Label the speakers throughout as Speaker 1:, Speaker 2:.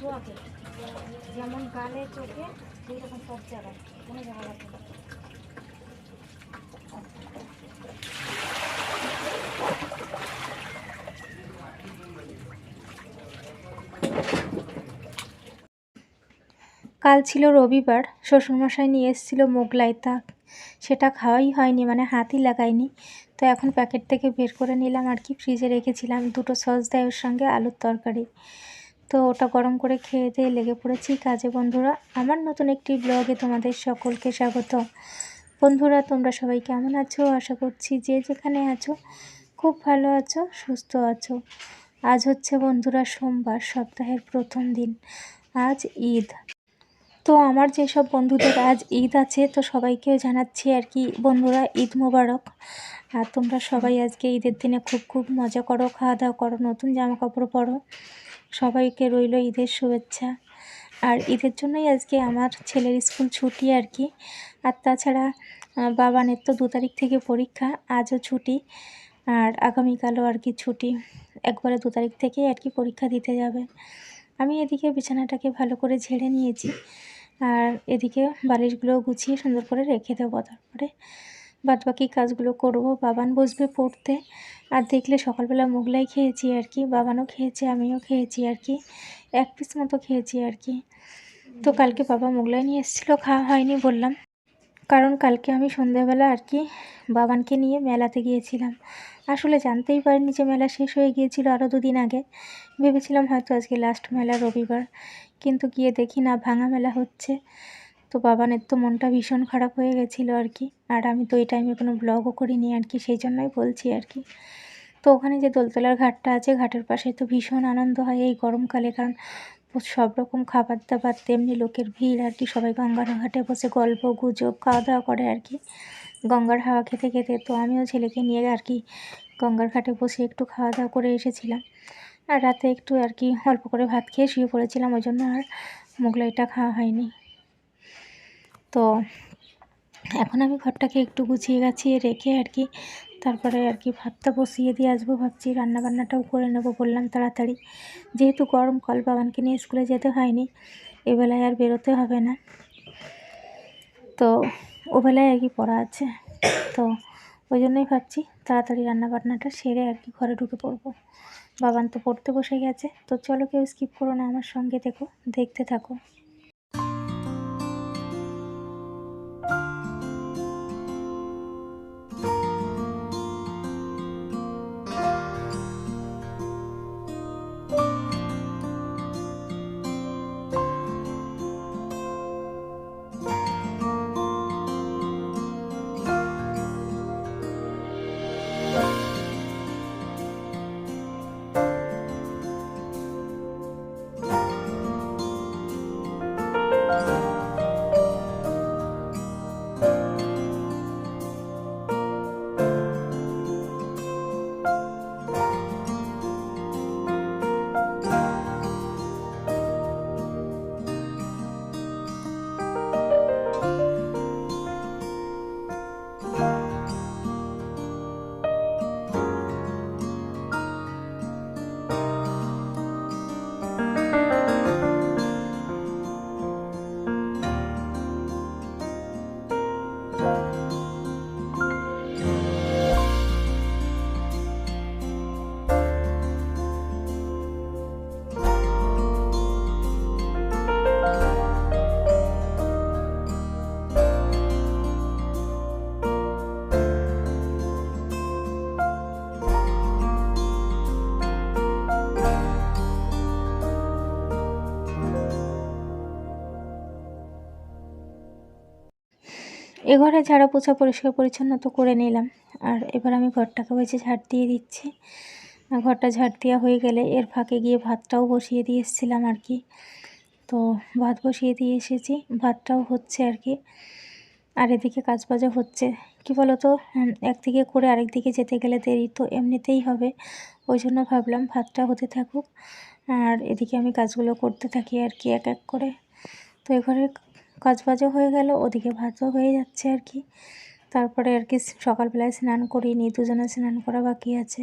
Speaker 1: ধোয়াকে যেমন গালে, চোখে সব জায়গায়। কোনো জায়গা না। কাল ছিল রবিবার, শ্বশুরমশাই নিয়ে এসেছিল মোগলাই তা সেটা খাওয়াই হয়নি মানে হাতই লাগাইনি তো এখন প্যাকেট থেকে বের করে নিলাম আর কি, ফ্রিজে রেখেছিলাম। দুটো সস দেয় ওর সঙ্গে, আলুর তরকারি। তো ওটা গরম করে খেয়ে দিয়ে লেগে পড়েছি। কাজে বন্ধুরা, আমার নতুন একটি ব্লগে তোমাদের সকলকে স্বাগত। বন্ধুরা, তোমরা সবাই কেমন আছো? আশা করছি যে যেখানে আছো, খুব ভালো আছো, সুস্থ আছো। আজ হচ্ছে বন্ধুরা সোমবার, সপ্তাহের প্রথম দিন। আজ ঈদ। তো আমার যেসব বন্ধুদের আজ ঈদ আছে, তো সবাইকে জানাচ্ছি আর কি, বন্ধুরা, ঈদ মোবারক। আর তোমরা সবাই আজকে ঈদের দিনে খুব খুব মজা করো, খাওয়া দাওয়া করো, নতুন জামা কাপড় পরো। সবাইকে রইল ঈদের শুভেচ্ছা। আর ঈদের জন্যই আজকে আমার ছেলের স্কুল ছুটি আর কি। আর তাছাড়া বাবানের তো দু তারিখ থেকে পরীক্ষা, আজও ছুটি। আর আগামীকালও আর কি ছুটি। একবারে দু তারিখ থেকেই আর কি পরীক্ষা দিতে যাবে। আমি এদিকে বিছানাটাকে ভালো করে ঝেড়ে নিয়েছি। আর এদিকে বালিশগুলো গুছিয়ে সুন্দর করে রেখে দেবো তারপরে। বাদ বাকি কাজগুলো করব, বাবান বসবে পড়তে। আর দেখলে সকালবেলা মোগলাই খেয়েছি আর কি, বাবানও খেয়েছে, আমিও খেয়েছি আর কি, এক পিস মতো খেয়েছি আর কি। তো কালকে বাবা মোগলাই নিয়ে এসেছিল, খাওয়া হয়নি বললাম। কারণ কালকে আমি সন্ধ্যাবেলা আর কি বাবানকে নিয়ে মেলাতে গিয়েছিলাম। আসলে জানতেই পারিনি যে মেলা শেষ হয়ে গিয়েছিল আরও দুদিন আগে। ভেবেছিলাম হয়তো আজকে লাস্ট মেলা রবিবার। কিন্তু গিয়ে দেখি না, ভাঙা মেলা হচ্ছে। তো বাবানের তো মনটা ভীষণ খারাপ হয়ে গেছিল আর কি। আর আমি তো এই টাইমে কোনো ব্লগও করিনি আর কি, সেই জন্যই বলছি আর কি। তো ওখানে যে দোলতলার ঘাটটা আছে, ঘাটের পাশে তো ভীষণ আনন্দ হয় এই গরমকালে, কারণ সব রকম খাবার দাবার তেমনি লোকের ভিড় আর কি, সবাই গঙ্গার ঘাটে বসে গল্প, গুজব খাওয়া দাওয়া করে আর কি। গঙ্গার হাওয়া খেতে খেতে তো আমিও ছেলেকে নিয়ে আর কি গঙ্গার ঘাটে বসে একটু খাওয়া দাওয়া করে এসেছিলাম। আর রাতে একটু আর কি অল্প করে ভাত খেয়ে শুয়ে পড়েছিলাম, ওই জন্য আর মোগলাইটা খাওয়া হয়নি। তো এখন আমি ঘরটাকে একটু গুছিয়ে গাছিয়ে রেখে আর কি তারপরে আর কি ভাতটা বসিয়ে দিয়ে আসব ভাবছি রান্না বান্নাটাও করে নেব বললাম তাড়াতাড়ি। যেহেতু গরম, কল বাবানকে নিয়ে স্কুলে যেতে হয়নি, এবেলায় আর বেরোতে হবে না। তো ওবেলায় আর কি পড়া আছে। তো ওই জন্যই ভাবছি তাড়াতাড়ি রান্না বান্নাটা সেরে আর কি ঘরে ঢুকে পড়ব। বাবান তো পড়তে বসে গেছে, তো চলো কেউ স্কিপ করো না, আমার সঙ্গে দেখো, দেখতে থাকো। এ ঘরে ঝাড়া পোছা পরিষ্কার পরিচ্ছন্ন তো করে নিলাম। আর এবার আমি ঘরটাকে হয়েছে ঝাড় দিয়ে দিচ্ছি। ঘরটা ঝাড় দেওয়া হয়ে গেলে এর ফাঁকে গিয়ে ভাতটাও বসিয়ে দিয়ে এসেছিলাম আর কি। তো ভাত বসিয়ে দিয়ে এসেছি। ভাতটাও হচ্ছে আর কি। আর এদিকে কাজ বাজও হচ্ছে। কি বলতো? একদিকে করে আরেক দিকে যেতে গেলে দেরি তো এমনিতেই হবে। ওই জন্য ভাবলাম ভাতটা হতে থাকুক। আর এদিকে আমি কাজগুলো করতে থাকি আর কি এক এক করে। তো এ ঘরের কাজ বাজও হয়ে গেল, ওদিকে ভাতও হয়ে যাচ্ছে আর কি। তারপরে আর কি সকালবেলায় স্নান করিনি দুজনে স্নান করা বাকি আছে।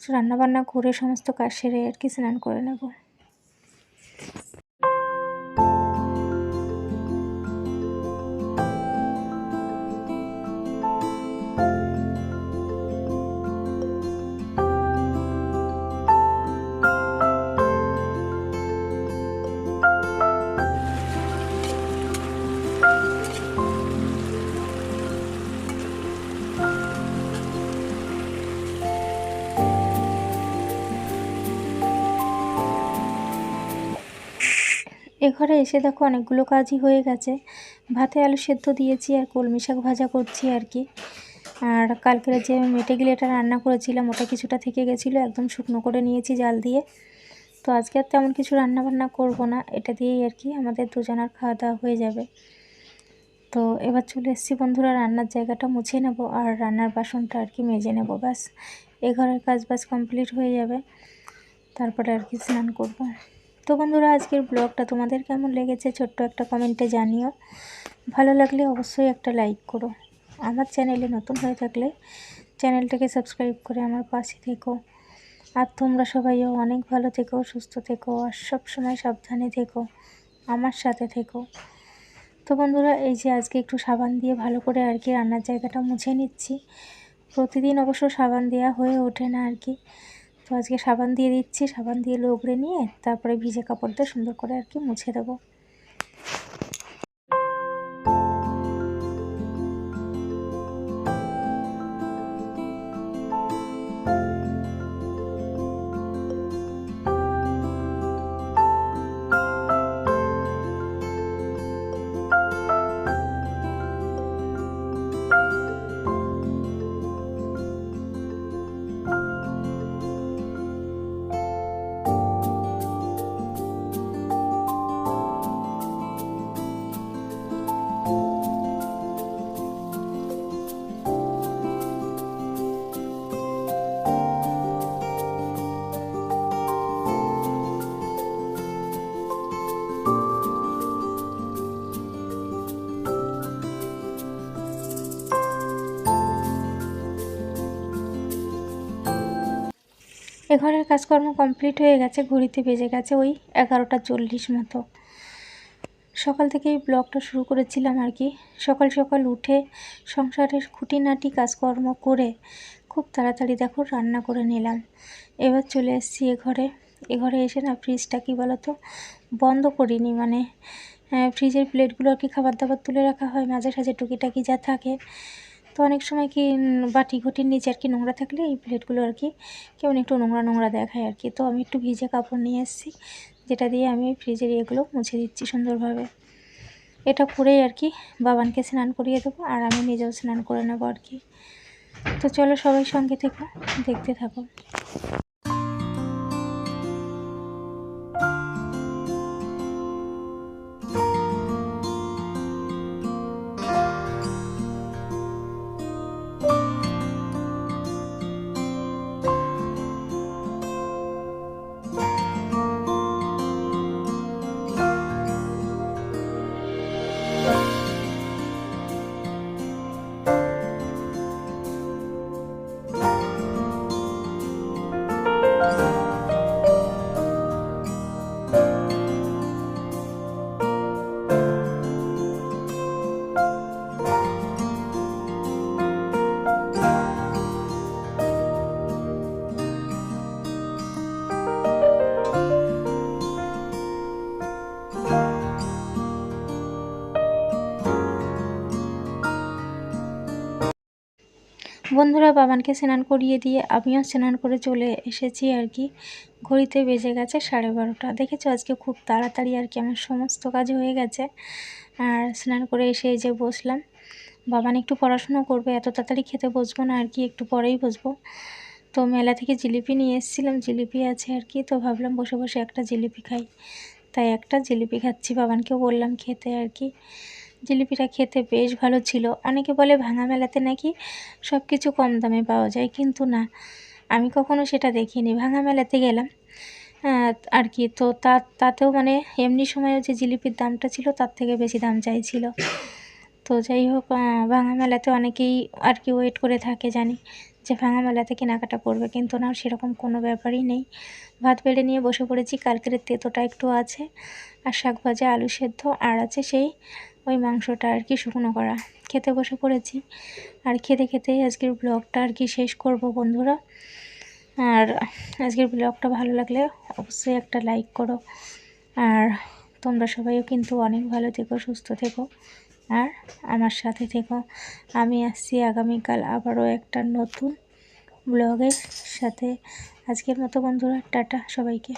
Speaker 1: রান্নাবান্না করে সমস্ত কাজ সেরে আর কি স্নান করে নেব। এ ঘরে এসে দেখো অনেকগুলো কাজই হয়ে গেছে। ভাতে আলু সেদ্ধ দিয়েছি আর কলমি শাক ভাজা করছি আর কি। আর কালকের যে আমি মেটে গিলে এটা রান্না করেছিলাম, ওটা কিছুটা থেকে গেছিল, একদম শুকনো করে নিয়েছি জাল দিয়ে। তো আজকে আর তেমন কিছু রান্না বান্না করব না, এটা দিয়েই আর কি, আমাদের দুজনার খাওয়া দাওয়া হয়ে যাবে। তো এবার চলে এসেছি বন্ধুরা, রান্নার জায়গাটা মুছে নেব আর রান্নার বাসনটা আর কি মেজে নেব, ব্যাস। এ ঘরের কাজ বাস কমপ্লিট হয়ে যাবে। তারপরে আর কি স্নান করব। তো বন্ধুরা, আজকের ব্লগটা তোমাদের কেমন লেগেছে ছোট্ট একটা কমেন্টে জানিও। ভালো লাগলে অবশ্যই একটা লাইক করো। আমার চ্যানেলে নতুন হয়ে থাকলে চ্যানেলটাকে সাবস্ক্রাইব করে আমার পাশে থেকো। আর তোমরা সবাইও অনেক ভালো থেকো, সুস্থ থেকো, আর সব সময় সাবধানে থেকো, আমার সাথে থেকো। তো বন্ধুরা, এই যে আজকে একটু সাবান দিয়ে ভালো করে আর কি রান্নার জায়গাটা মুছে নিচ্ছি। প্রতিদিন অবশ্য সাবান দেওয়া হয়ে ওঠে না আর কি। তো আজকে সাবান দিয়ে দিচ্ছি, সাবান দিয়ে লোগড়ে নিয়ে তারপরে ভিজে কাপড় দিয়ে সুন্দর করে আর কি মুছে দেবো। ঘরের কাজকর্ম কমপ্লিট হয়ে গেছে, ঘড়িতে বেজে গেছে ওই এগারোটা চল্লিশ মতো। সকাল থেকেই ব্লগটা শুরু করেছিলাম আর কি। সকাল সকাল উঠে সংসারের খুঁটিনাটি কাজকর্ম করে খুব তাড়াতাড়ি দেখো রান্না করে নিলাম। এবার চলে এসেছি এ ঘরে। এ ঘরে এসে না ফ্রিজটা কী বলো তো বন্ধ করিনি মানে ফ্রিজের প্লেটগুলো আর কি খাবার দাবার তুলে রাখা হয়, মাঝে সাঝে টুকিটাকি যা থাকে। তো অনেক সময় কি বাটি ঘটির নিচে আর কি নোংরা থাকলে এই প্লেটগুলো আর কি কেমন একটু নোংরা নোংরা দেখায় আর কি। তো আমি একটু ভিজে কাপড় নিয়ে এসেছি, যেটা দিয়ে আমি ফ্রিজের এগুলো মুছে দিচ্ছি সুন্দরভাবে। এটা করেই আর কি বাবানকে স্নান করিয়ে দেবো আর আমি নিজেও স্নান করে নেব আর কি। তো চলো সবাই সঙ্গে থেকো, দেখতে থাকো। বন্ধুরা বাবানকে স্নান করিয়ে দিয়ে আমিও স্নান করে চলে এসেছি আর কি। ঘড়িতে বেজে গেছে সাড়ে বারোটা। দেখেছ আজকে খুব তাড়াতাড়ি আর কি আমার সমস্ত কাজ হয়ে গেছে। আর স্নান করে এসে এই যে বসলাম। বাবান একটু পড়াশুনো করবে, এত তাড়াতাড়ি খেতে বসবো না আর কি, একটু পরেই বসবো। তো মেলা থেকে জিলিপি নিয়ে এসেছিলাম, জিলিপি আছে আর কি। তো ভাবলাম বসে বসে একটা জিলিপি খাই। তাই একটা জিলিপি খাচ্ছি, বাবানকেও বললাম খেতে আর কি। জিলিপিটা খেতে বেশ ভালো ছিল। অনেকে বলে ভাঙা মেলাতে নাকি সব কিছু কম দামে পাওয়া যায়, কিন্তু না। আমি কখনো সেটা দেখিনি। ভাঙা মেলাতে গেলাম আর কি। তো তা, তাতেও মানে এমনি সময়েও যে জিলিপির দামটা ছিল, তার থেকে বেশি দাম চাইছিল। তো যাই হোক ভাঙা মেলাতে অনেকেই আর কি ওয়েট করে থাকে জানি যে ভাঙা মেলাতে কেনাকাটা করবে, কিন্তু না, সেরকম কোনো ব্যাপারই নেই। ভাত বেড়ে নিয়ে বসে পড়েছি, কালকের তেতোটা একটু আছে, আর শাক ভাজা, আলু সেদ্ধ, আর আছে সেই ওই মাংসটা আর কি শুকনো করা। খেতে বসে পড়েছি। আর খেতে খেতে আজকের ব্লগটা আর কি শেষ করব বন্ধুরা। আর আজকের ব্লগটা ভালো লাগলে অবশ্যই একটা লাইক করো। আর তোমরা সবাইও কিন্তু অনেক ভালো থেকো, সুস্থ থেকো। আর আমার সাথে থেকো। আমি আসছি আগামীকাল আবারও একটা নতুন ব্লগের সাথে। আজকের মতো বন্ধুরা, টাটা সবাইকে।